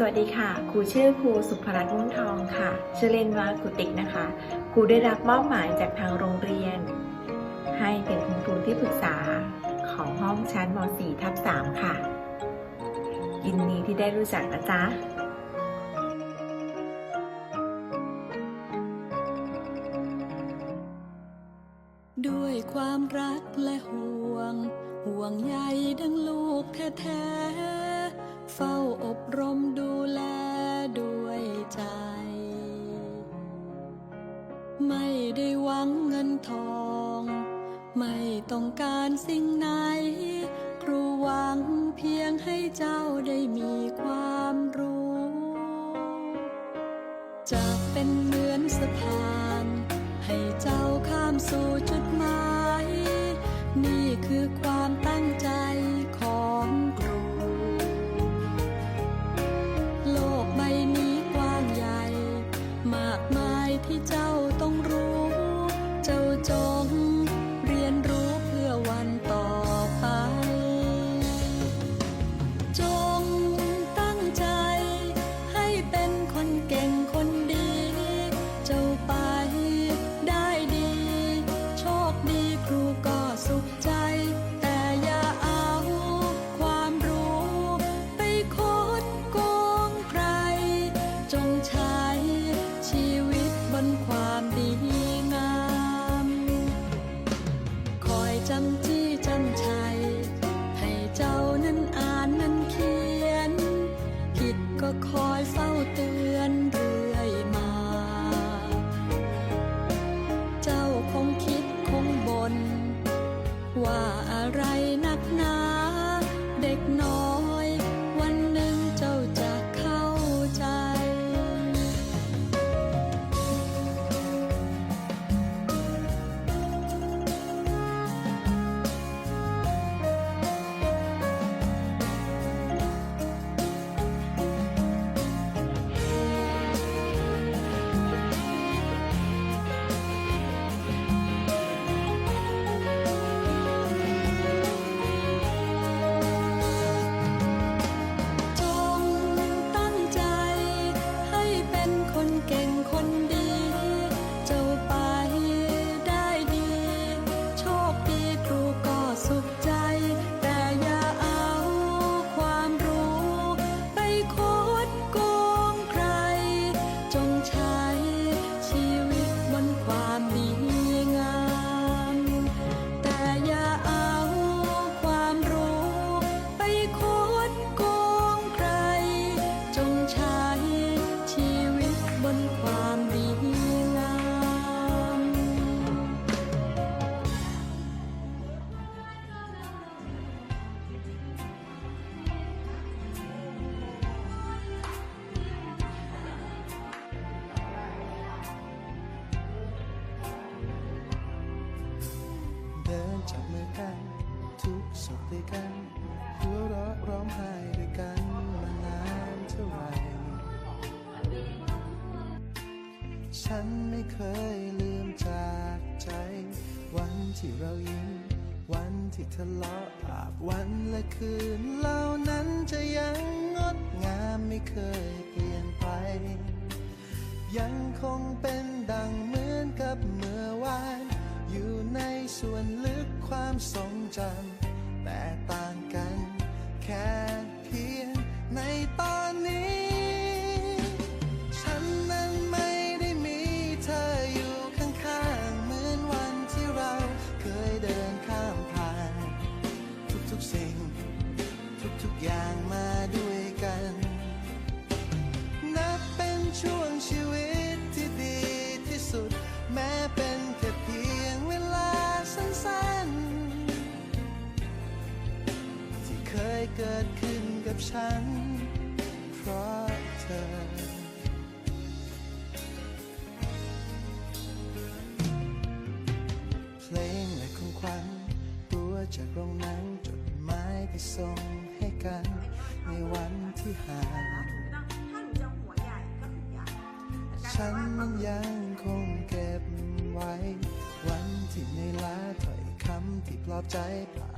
สวัสดีค่ะครูชื่อครูสุภรัตน์ม่งทองค่ะ ชื่อเล่นว่าครูติ๊กนะคะครูได้รับมอบหมายจากทางโรงเรียน ให้เป็นคุณครูที่ปรึกษาของห้องชั้นม .4 ทับ3ค่ะ ยินดีที่ได้รู้จักนะจ๊ะด้วยความรักและห่วง ห่วงใยดังลูกแท้ เฝ้าอบรมดูแลด้วยใจ ไม่ได้หวังเงินทอง ไม่ต้องการสิ่งไหน ครูหวังเพียงให้เจ้าได้มีความรู้ จะเป็นเหมือนสะพาน ให้เจ้าข้ามสู่จุดหมาย นี่คือความ จำจี้จำชัย ให้เจ้านั้นอ่านนั้นเขียน ผิดก็คอยเฝ้าเตือนเรื่อยมา เจ้าคงคิดคงบนว่าอะไรนักหนา สุขด้วยกันหัวเราะร้องไห้ด้วยกันมานานเท่าไหร่ฉันไม่เคยลืมจากใจ วันที่เรายิ้มวันที่ทะเลาะอาบวันและคืนเหล่านั้นจะยังงดงามไม่เคยเปลี่ยนไป ยังคงเป็นดังเหมือนกับเมื่อวาน อยู่ในส่วนลึกความทรงจำ แต่ต่า กับฉัน เพราะเธอ เพลงและของขวัญตัวจากโรงหนังจดหมายที่ส่งให้กัน ในวันที่ห่าง ถ้าหนูจะหัวใหญ่ก็คือใหญ่แต่ฉันว่ามันยังคงเก็บไว้ วันที่ในอยล้าถ้อยคำที่ปลอบใจภา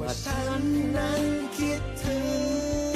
ว่าฉันนั้นคิดถึง